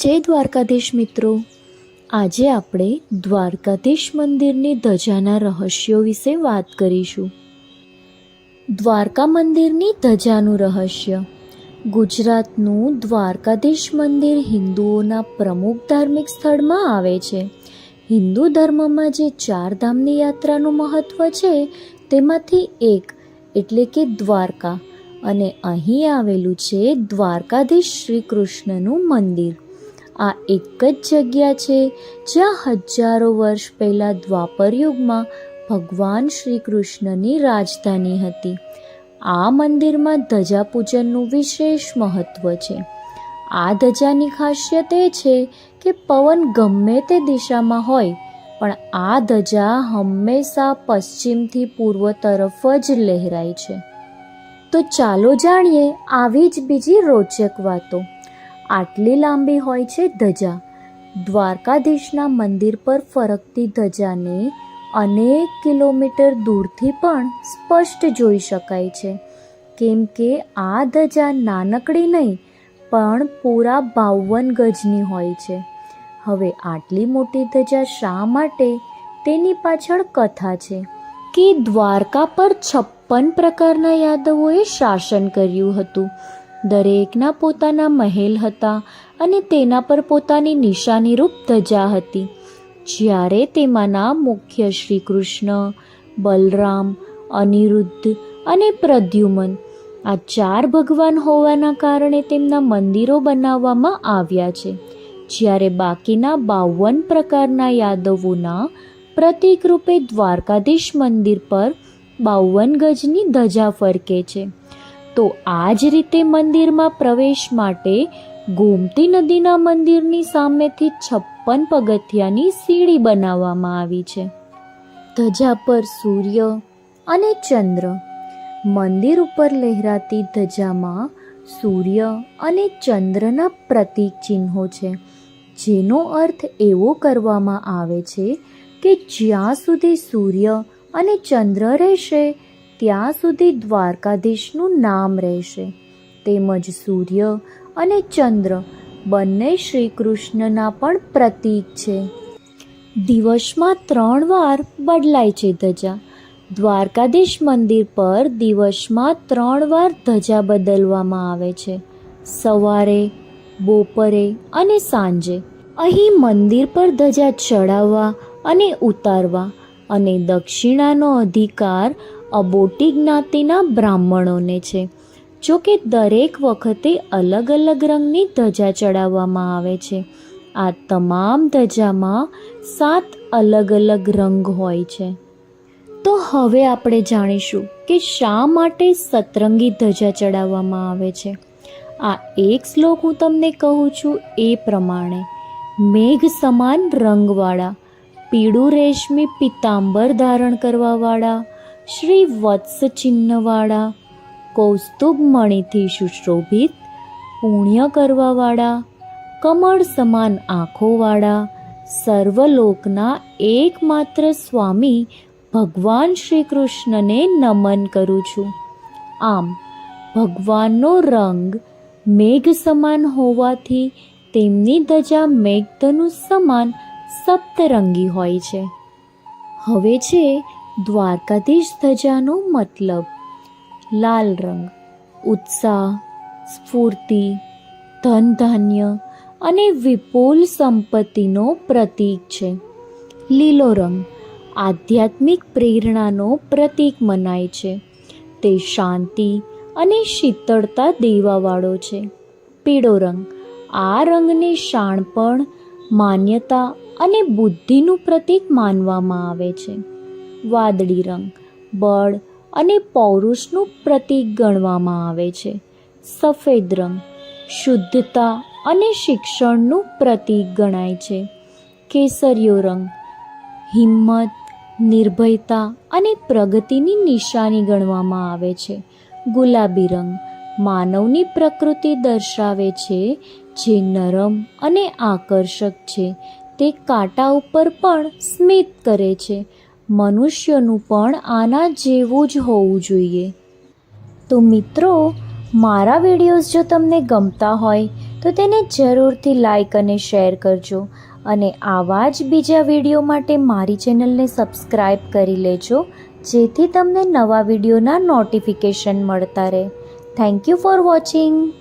જય દ્વારકાધીશ મિત્રો. આજે આપણે દ્વારકાધીશ મંદિરની ધજાના રહસ્યો વિશે વાત કરીશું. દ્વારકા મંદિરની ધજાનું રહસ્ય. ગુજરાતનું દ્વારકાધીશ મંદિર હિન્દુઓના પ્રમુખ ધાર્મિક સ્થળમાં આવે છે. હિન્દુ ધર્મમાં જે ચાર ધામની યાત્રાનું મહત્ત્વ છે, તેમાંથી એક એટલે કે દ્વારકા. અને અહીં આવેલું છે દ્વારકાધીશ શ્રી કૃષ્ણનું મંદિર. આ એક જ જગ્યા છે જ્યાં હજારો વર્ષ પહેલાં દ્વાપર યુગમાં ભગવાન શ્રી કૃષ્ણની રાજધાની હતી. આ મંદિરમાં ધજા પૂજનનું વિશેષ મહત્ત્વ છે. આ ધજાની ખાસિયત એ છે કે પવન ગમે તે દિશામાં હોય, પણ આ ધજા હંમેશા પશ્ચિમથી પૂર્વ તરફ જ લહેરાય છે. તો ચાલો જાણીએ આવી જ બીજી રોચક વાતો. આટલી લાંબી હોય છે ધજા. દ્વારકાધીશના મંદિર પર ફરકતી ધજાને અનેક કિલોમીટર દૂરથી પણ સ્પષ્ટ જોઈ શકાય છે. કેમ કે આ ધજા નાનકડી નહીં, પણ પૂરા બાવન ગજની હોય છે. હવે આટલી મોટી ધજા શા માટે? તેની પાછળ કથા છે કે દ્વારકા પર છપ્પન પ્રકારના યાદવોએ શાસન કર્યું હતું. દરેકના પોતાના મહેલ હતા અને તેના પર પોતાની નિશાનીરૂપ ધજા હતી. જ્યારે તેમાંના મુખ્ય શ્રી કૃષ્ણ બલરામ, અનિરુદ્ધ અને પ્રદ્યુમન આ ચાર ભગવાન હોવાના કારણે તેમના મંદિરો બનાવવામાં આવ્યા છે. જ્યારે બાકીના બાવન પ્રકારના યાદવોના પ્રતિકરૂપે દ્વારકાધીશ મંદિર પર બાવન ગજની ધજા ફરકે છે. તો આ જ રીતે મંદિરમાં પ્રવેશ માટે ગોમતી નદીના મંદિરની સામેથી છપ્પન પગથિયાની સીડી બનાવવામાં આવી છે. ધજા પર સૂર્ય અને ચંદ્ર. મંદિર ઉપર લહેરાતી ધજામાં સૂર્ય અને ચંદ્રના પ્રતીક ચિહ્નો છે, જેનો અર્થ એવો કરવામાં આવે છે કે જ્યાં સુધી સૂર્ય અને ચંદ્ર રહેશે ત્યાં સુધી દ્વારકાધીશનું નામ રહેશે. તેમજ સૂર્ય અને ચંદ્ર બંને શ્રી કૃષ્ણના પણ પ્રતીક છે. દિવસમાં ત્રણ વાર બદલાય છે ધજા. દ્વારકાધીશ મંદિર પર દિવસમાં ત્રણ વાર ધજા બદલવામાં આવે છે. સવારે, બપોરે અને સાંજે. અહીં મંદિર પર ધજા ચડાવવા અને ઉતારવા અને દક્ષિણાનો અધિકાર અબોટી જ્ઞાતિના બ્રાહ્મણોને છે. જો કે દરેક વખતે અલગ અલગ રંગની ધજા ચડાવવામાં આવે છે. આ તમામ ધજામાં સાત અલગ અલગ રંગ હોય છે. તો હવે આપણે જાણીશું કે શા માટે સતરંગી ધજા ચડાવવામાં આવે છે. આ એક શ્લોક હું તમને કહું છું એ પ્રમાણે. મેઘ સમાન રંગવાળા, પીળું રેશમી પિતાંબર ધારણ કરવાવાળા શ્રી વત્સ ચિહ્નવાળા કૌસ્તુભ મણિથી સુશોભિત, પુણ્ય કરવાવાળા, કમળ સમાન આંખોવાળા, સર્વલોકના એકમાત્ર સ્વામી ભગવાન શ્રી કૃષ્ણને નમન કરું છું. આમ, ભગવાનનો રંગ મેઘ સમાન હોવાથી તેમની ધજા મેઘધનુ સમાન સપ્તરંગી હોય છે. હવે છે દ્વારકાધીશ ધજાનો મતલબ લાલ રંગ, ઉત્સાહ, સ્ફૂર્તિ, ધન ધાન્ય અને વિપુલ સંપત્તિનો પ્રતીક છે. લીલો રંગ આધ્યાત્મિક પ્રેરણાનો પ્રતીક મનાય છે. તે શાંતિ અને શીતળતા દેવાવાળો છે. પીળો રંગ આ રંગને શાણપણ, માન્યતા અને બુદ્ધિનું પ્રતીક માનવામાં આવે છે. વાદળી રંગ, બળ અને પૌરુષનું પ્રતીક ગણવામાં આવે છે. સફેદ રંગ, શુદ્ધતા અને શિક્ષણનું પ્રતીક ગણાય છે. કેસરિયો રંગ, હિંમત, નિર્ભયતા અને પ્રગતિની નિશાની ગણવામાં આવે છે. ગુલાબી રંગ, માનવની પ્રકૃતિ દર્શાવે છે, જે નરમ અને આકર્ષક છે. તે કાંટા ઉપર પણ સ્મિત કરે છે. મનુષ્યનું પણ આના જેવું જ હોવું જોઈએ. તો મિત્રો, મારા વિડીયોઝ જો તમને ગમતા હોય, તો તેને જરૂરથી લાઈક અને શેર કરજો. અને આવા જ બીજા વીડિયો માટે મારી ચેનલને સબસ્ક્રાઈબ કરી લેજો, જેથી તમને નવા વિડીયોના નોટિફિકેશન મળતા રહે. Thank you for watching.